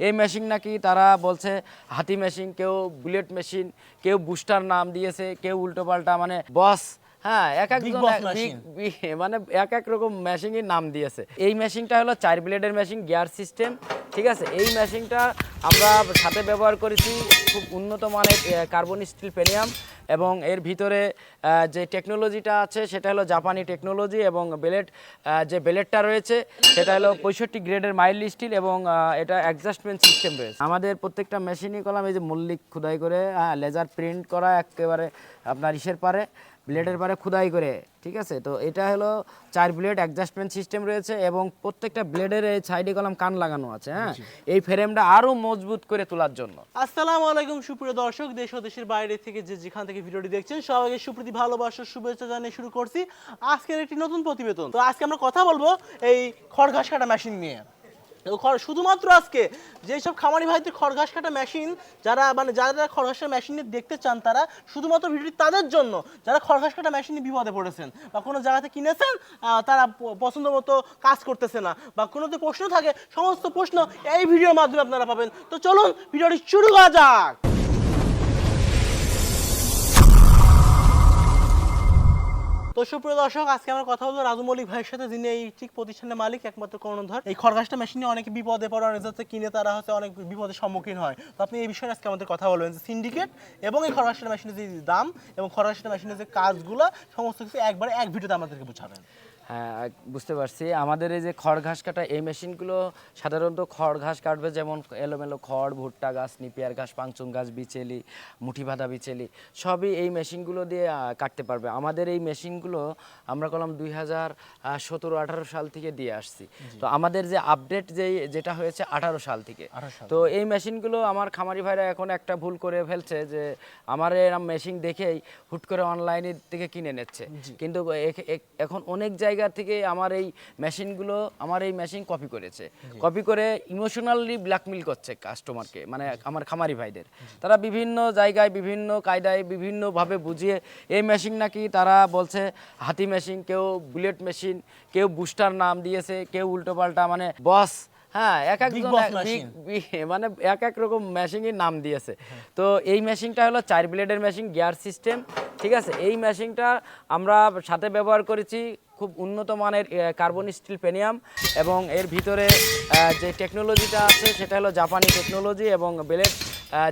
এই মেশিন নাকি তারা বলছে হাতি মেশিন কেউ বুলেট মেশিন কেউ বুস্টার নাম দিয়েছে কেউ উল্টোপাল্টা মানে বস হ্যাঁ এক এক মানে এক এক রকম মেশিনের নাম দিয়েছে। এই মেশিনটা হলো চার ব্লেডের মেশিন গিয়ার সিস্টেম ঠিক আছে? এই মেশিনটা আমরা সাথে ব্যবহার করেছি খুব উন্নত মানের কার্বন স্টিল পেনিয়াম এবং এর ভিতরে যে টেকনোলজিটা আছে, সেটা হলো জাপানি টেকনোলজি এবং বেলেট যে বেলেটটা রয়েছে, সেটা হলো পঁয়ষট্টি গ্রেডের মাইল্ড স্টিল এবং এটা অ্যাডজাস্টমেন্ট সিস্টেম রয়েছে। আমাদের প্রত্যেকটা মেশিনই কলাম এই যে মল্লিক খুদাই করে হ্যাঁ লেজার প্রিন্ট করা একেবারে আপনার ইসের পারে। ব্লেডের পারে খুদাই করে ঠিক আছে? তো এটা হলো চার ব্লেড অ্যাডজাস্টমেন্ট সিস্টেম রয়েছে এবং প্রত্যেকটা ব্লেডের এই সাইডে কলাম কান লাগানো আছে হ্যাঁ? এই ফ্রেমটা আরও মজবুত করে তোলার জন্য। আসসালামু আলাইকুম সুপ্রিয় দর্শক দেশ ও দেশের বাইরে থেকে যে যেখান থেকে ভিডিওটি দেখছেন সবাইকে সুপ্রীতি ভালোবাসার শুভেচ্ছা জানিয়ে শুরু করছি। আজকের একটি নতুন প্রতিবেদন। তো আজকে আমরা কথা বলব এই খড় ঘাস কাটা মেশিন নিয়ে। শুধুমাত্র আজকে যেসব খামারি ভাইদের খড় ঘাস কাটা মেশিন যারা মানে যারা খড় ঘাস মেশিন দেখতে চান তারা শুধুমাত্র ভিডিওটি তাদের জন্য, যারা খড় ঘাস কাটা মেশিন বিপদে পড়েছেন বা কোনো জায়গাতে কিনেছেন তারা পছন্দ মতো কাজ করতেছে না বা কোনো তো প্রশ্ন থাকে, সমস্ত প্রশ্ন এই ভিডিওর মাধ্যমে আপনারা পাবেন। তো চলুন, ভিডিওটি শুরু করা যাক। তো সুপ্রিয় দর্শক, আজকে আমরা কথা বলব রাজু মল্লিক ভাইয়ের সাথে, যিনি এই ঠিক প্রতিষ্ঠানের মালিক, একমাত্র কর্ণধর। এই খড়গাছটা মেশিনে অনেক বিপদে পড়ে, অনেক যাতে কিনে তারা হচ্ছে অনেক বিপদের সম্মুখীন হয়। তো আপনি এই বিষয়ে আজকে আমাদের কথা বলবেন যে সিন্ডিকেট এবং এই খরগাসটা মেশিনের যে দাম এবং খরগাসটা মেশিনের যে কাজগুলো, সমস্ত কিছু একবারে এক ভিডিওতে আমাদেরকে বোঝাবেন। হ্যাঁ বুঝতে পারছি। আমাদের এই যে খড় ঘাস কাটা এই মেশিনগুলো সাধারণত খড় ঘাস কাটবে যেমন এলোমেলো খড় ভুট্টা গাছ নিপিয়ার ঘাস পাংচুং গাছ বিচেলি মুঠি বাঁধা বিচেলি সবই এই মেশিনগুলো দিয়ে কাটতে পারবে। আমাদের এই মেশিনগুলো আমরা করলাম দুই হাজার সতেরো আঠারো সাল থেকে দিয়ে আসছি। তো আমাদের যে আপডেট যে যেটা হয়েছে আঠারো সাল থেকে। তো এই মেশিনগুলো আমার খামারি ভাইরা এখন একটা ভুল করে ফেলছে যে আমার এরম মেশিন দেখেই হুট করে অনলাইনের থেকে কিনে নিচ্ছে। কিন্তু এখ- এখ- এখন অনেক জায়গা থেকে আমার এই মেশিনগুলো আমার এই মেশিন কপি করেছে। কপি করে ইমোশনালি ব্ল্যাকমেল করছে কাস্টমারকে মানে আমার খামারি ভাইদের। তারা বিভিন্ন জায়গায় বিভিন্ন কায়দায় বিভিন্নভাবে বুঝিয়ে এই মেশিন নাকি তারা বলছে হাতি মেশিন কেউ বুলেট মেশিন কেউ বুস্টার নাম দিয়েছে কেউ উল্টোপাল্টা মানে বস হ্যাঁ এক একজন এক- মানে এক এক রকম মেশিনের নাম দিয়েছে। তো এই মেশিনটা হলো চার ব্লেডের মেশিন গিয়ার সিস্টেম ঠিক আছে? এই মেশিনটা আমরা সাথে ব্যবহার করেছি খুব উন্নত মানের কার্বন স্টিল পেনিয়াম এবং এর ভিতরে যে টেকনোলজিটা আছে সেটা হলো জাপানি টেকনোলজি এবং বেলেট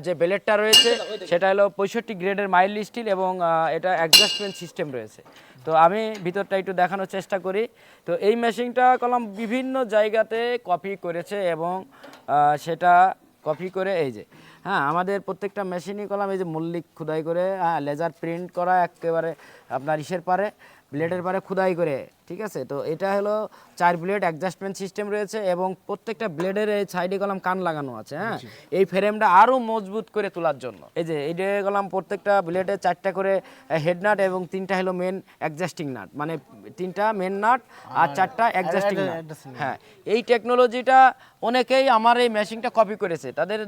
যে বেলেটটা রয়েছে সেটা হলো পঁয়ষট্টি গ্রেডের মাইল স্টিল এবং এটা অ্যাডজাস্টমেন্ট সিস্টেম রয়েছে। তো আমি ভিতরটা একটু দেখানোর চেষ্টা করি। তো এই মেশিনটা কলম বিভিন্ন জায়গাতে কপি করেছে এবং সেটা কপি করে এই যে হ্যাঁ আমাদের প্রত্যেকটা মেশিনই কলাম এই যে মল্লিক খুদাই করে হ্যাঁ লেজার প্রিন্ট করা একেবারে আপনার ইসের পারে ব্লেডের পারে খুদাই করে ঠিক আছে? তো এটা হলো চার ব্লেড অ্যাডজাস্টমেন্ট সিস্টেম রয়েছে এবং প্রত্যেকটা ব্লেডের এই সাইডে কলাম কান লাগানো আছে হ্যাঁ? এই ফ্রেমটা আরও মজবুত করে তোলার জন্য। এই যে এই কলাম প্রত্যেকটা ব্লেডে চারটা করে হেড নাট এবং তিনটা হলো মেন অ্যাডজাস্টিং নাট মানে তিনটা মেন নাট আর চারটা অ্যাডজাস্টিং হ্যাঁ এই টেকনোলজিটা অনেকেই আমার এই মেশিনটা কপি করেছে। তাদের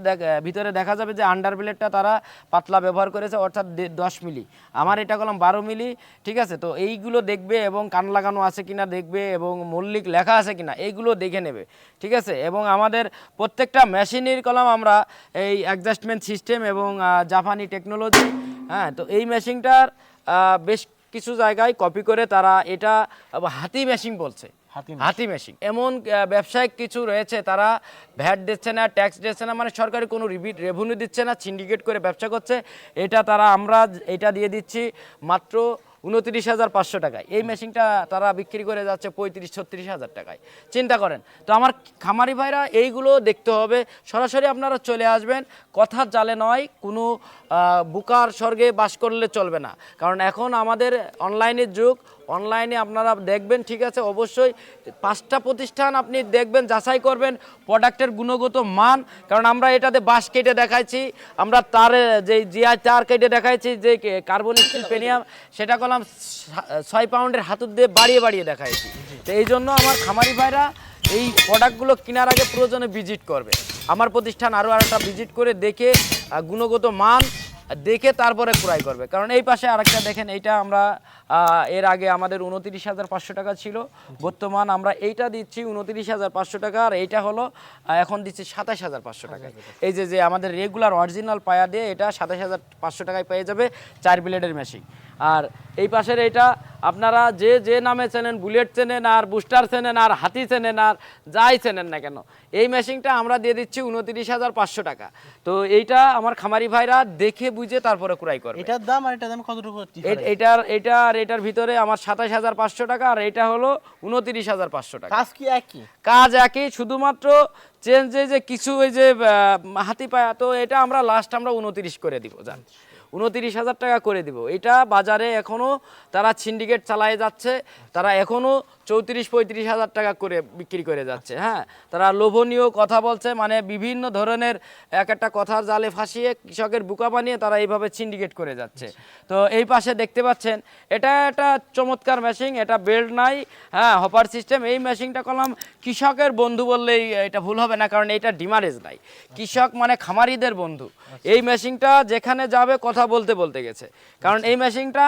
ভিতরে দেখা যাবে যে আন্ডার ব্লেডটা তারা পাতলা ব্যবহার করেছে অর্থাৎ দশ মিলি। আমার এটা কলম বারো মিলি ঠিক আছে? তো এইগুলো দেখবে এবং কান লাগানো আছে কিনা দেখবে এবং মল্লিক লেখা আছে কিনা এইগুলো দেখে নেবে ঠিক আছে? এবং আমাদের প্রত্যেকটা মেশিনের কলম আমরা এই অ্যাডজাস্টমেন্ট সিস্টেম এবং জাপানি টেকনোলজি হ্যাঁ? তো এই মেশিনটার বেশ কিছু জায়গায় কপি করে তারা এটা হাতি মেশিন বলছে। হাতি হাতি মেশিন এমন ব্যবসায়িক কিছু রয়েছে তারা ভ্যাট দিচ্ছে না ট্যাক্স দিচ্ছে না মানে সরকারি কোনো রিভিট রেভিনিউ দিচ্ছে না সিন্ডিকেট করে ব্যবসা করছে। এটা তারা আমরা এটা দিয়ে দিচ্ছি মাত্র উনত্রিশ হাজার পাঁচশো টাকায়। এই মেশিনটা তারা বিক্রি করে যাচ্ছে পঁয়ত্রিশ, ছত্রিশ হাজার টাকায়। চিন্তা করেন। তো আমার খামারি ভাইরা এইগুলো দেখতে হবে। সরাসরি আপনারা চলে আসবেন। কথা জালে নয়, কোনো বুকার স্বর্গে বাস করলে চলবে না। কারণ এখন আমাদের অনলাইনের যুগ। অনলাইনে আপনারা দেখবেন, ঠিক আছে? অবশ্যই পাঁচটা প্রতিষ্ঠান আপনি দেখবেন, যাচাই করবেন প্রোডাক্টের গুণগত মান। কারণ আমরা এটাতে বাঁশ কেটে দেখাইছি, আমরা তার যে জিআই তার কেটে দেখাইছি, যে কার্বন স্টিল পেনিয়াম, সেটা করলাম ছয় পাউন্ডের হাতুর দিয়ে বাড়িয়ে বাড়িয়ে দেখাইছি। তো এই জন্য আমার খামারি ভাইরা এই প্রোডাক্টগুলো কেনার আগে প্রয়োজনে ভিজিট করবে। আমার প্রতিষ্ঠান আরও আরেকটা ভিজিট করে দেখে গুণগত মান দেখে তারপরে ক্রয় করবে। কারণ এই পাশে আরেকটা দেখেন, এইটা আমরা এর আগে আমাদের উনতিরিশ হাজার পাঁচশো টাকা ছিল। বর্তমান আমরা এইটা দিচ্ছি উনতিরিশ হাজার পাঁচশো টাকা, আর এইটা হলো এখন দিচ্ছি সাতাশ হাজার পাঁচশো টাকা। এই যে যে আমাদের রেগুলার অরিজিনাল পায়া দিয়ে এটা সাতাশ হাজার পাঁচশো টাকায় পেয়ে যাবে চার ব্লেডের মেশিন আর এই পাশের এটা আপনারা যে যে নামে চেনেন বুলেট চেনেন আর বুস্টার চেনেন আর হাতি চেনেন আর যাই চেনেন না কেন এই মেশিনটা আমরা দিয়ে দিচ্ছি উনত্রিশ হাজার পাঁচশো টাকা। তো এইটা আমার খামারি ভাইরা দেখে বুঝে তারপরে ক্রয় করবে। এটার দাম আর এটার দাম কতটুকু এটার এটা আর এটার ভিতরে আমার সাতাশ হাজার পাঁচশো টাকা আর এটা হলো উনত্রিশ হাজার পাঁচশো টাকা। কাজ কি একই? কাজ একই শুধুমাত্র চেঞ্জ যে কিছু ওই যে হাতি পায়া তো এটা আমরা লাস্ট আমরা উনত্রিশ করে দিব জান। উনত্রিশ হাজার টাকা করে দিব। এটা বাজারে এখনও তারা সিন্ডিকেট চালায় যাচ্ছে তারা এখনও চৌত্রিশ পঁয়ত্রিশ হাজার টাকা করে বিক্রি করে যাচ্ছে হ্যাঁ? তারা লোভনীয় কথা বলছে মানে বিভিন্ন ধরনের এক একটা কথার জালে ফাঁসিয়ে কৃষকের বুকা বানিয়ে তারা এইভাবে সিন্ডিকেট করে যাচ্ছে। তো এই পাশে দেখতে পাচ্ছেন এটা একটা চমৎকার মেশিন এটা বেল্ট নাই হ্যাঁ হপার সিস্টেম এই মেশিনটা করলাম কৃষকের বন্ধু বললেই এটা ভুল হবে না কারণ এটা ডিমারেজ নাই। কৃষক মানে খামারিদের বন্ধু। এই মেশিনটা যেখানে যাবে কথা বলতে বলতে গেছে। কারণ এই মেশিনটা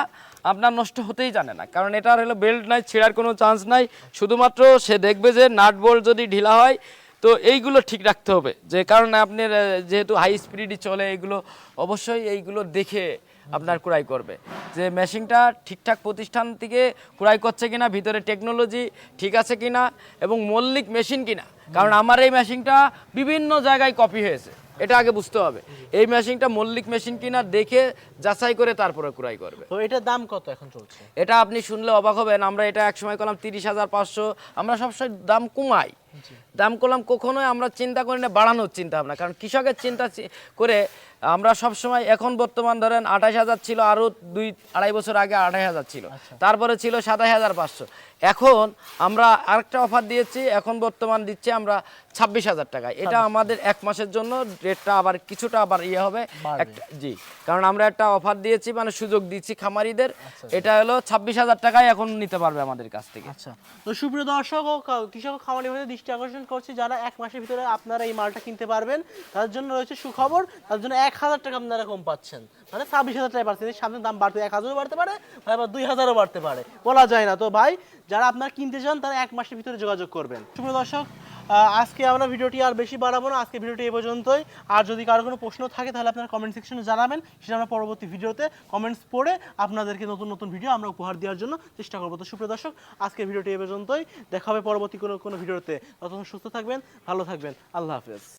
আপনার নষ্ট হতেই জানে না কারণ এটার হলো বেল্ট নাই ছেঁড়ার কোনো চান্স নাই, শুধুমাত্র সে দেখবে যে নাট বোল্ট যদি ঢিলা হয়, তো এইগুলো ঠিক রাখতে হবে। যে কারণ আপনার যেহেতু হাই স্পিডই চলে, এইগুলো অবশ্যই এইগুলো দেখে আপনার ক্রয় করবে। যে মেশিনটা ঠিকঠাক প্রতিষ্ঠান থেকে ক্রয় করছে কিনা, ভিতরে টেকনোলজি ঠিক আছে কিনা, এবং মল্লিক মেশিন কিনা। কারণ আমার এই মেশিনটা বিভিন্ন জায়গায় কপি হয়েছে। এটা আগে বুঝতে হবে। এই মেশিনটা মল্লিক মেশিন কিনা দেখে যাচাই করে তারপরে ক্রয় করবে। তো এটার দাম কত এখন চলছে? এটা আপনি শুনলে অবাক হবেন আমরা এটা একসময় করলাম তিরিশ হাজার পাঁচশো আমরা সবসময় দাম কমাই। দাম করলাম কখনোই আমরা চিন্তা করি না বাড়ানোর চিন্তা ভাবনা। কারণ কৃষকের চিন্তা করে আমরা সবসময় এখন বর্তমান ধরেন আঠাশ হাজার ছিল আরও দুই আড়াই বছর আগে আঠাশ হাজার ছিল। তারপরে ছিল সাতাশ হাজার পাঁচশো। এখন আমরা আরেকটা অফার দিয়েছি এখন বর্তমান দিচ্ছি আমরা ছাব্বিশ হাজার টাকা। এটা আমাদের এক মাসের জন্য রেটটা আবার কিছুটা আবার ইয়ে হবে। একটা জি। কারণ আমরা একটা অফার দিয়েছি মানে সুযোগ দিচ্ছি খামারিদের। এটা হলো ছাব্বিশ হাজার টাকায় এখন নিতে পারবে আমাদের কাছ থেকে। আচ্ছা। তো সুপ্রিয় দর্শক ও কৃষক খামারি ভাইদের দৃষ্টি আকর্ষণ করছি, যারা এক মাসের ভিতরে আপনারা এই মালটা কিনতে পারবেন, তাদের জন্য রয়েছে সুখবর তার জন্য এক হাজার টাকা আপনারা কম পাচ্ছেন। মানে ছাব্বিশ হাজার টাকা পাচ্ছেন সামনে দাম বাড়তে এক হাজারও বাড়তে পারে, বা আবার দুই হাজারও বাড়তে পারে। বলা যায় না। তো ভাই, যারা আপনারা কিনতে চান, তারা এক মাসের ভিতরে যোগাযোগ করবেন। সুপ্রিয় দর্শক আজকে আমরা ভিডিওটি আর বেশি বাড়াবো না। আজকে ভিডিওটি এ পর্যন্তই। আর যদি কারও কোনো প্রশ্ন থাকে, তাহলে আপনারা কমেন্ট সেকশনে জানাবেন। সেটা আমরা পরবর্তী ভিডিওতে কমেন্টস পড়ে আপনাদেরকে নতুন নতুন ভিডিও আমরা উপহার দেওয়ার জন্য চেষ্টা করব। তো সুপ্রিয় দর্শক, আজকে ভিডিওটি এ পর্যন্তই। দেখা হবে পরবর্তী কোনো কোনো ভিডিওতে। ততক্ষণ সুস্থ থাকবেন, ভালো থাকবেন। আল্লাহ হাফেজ।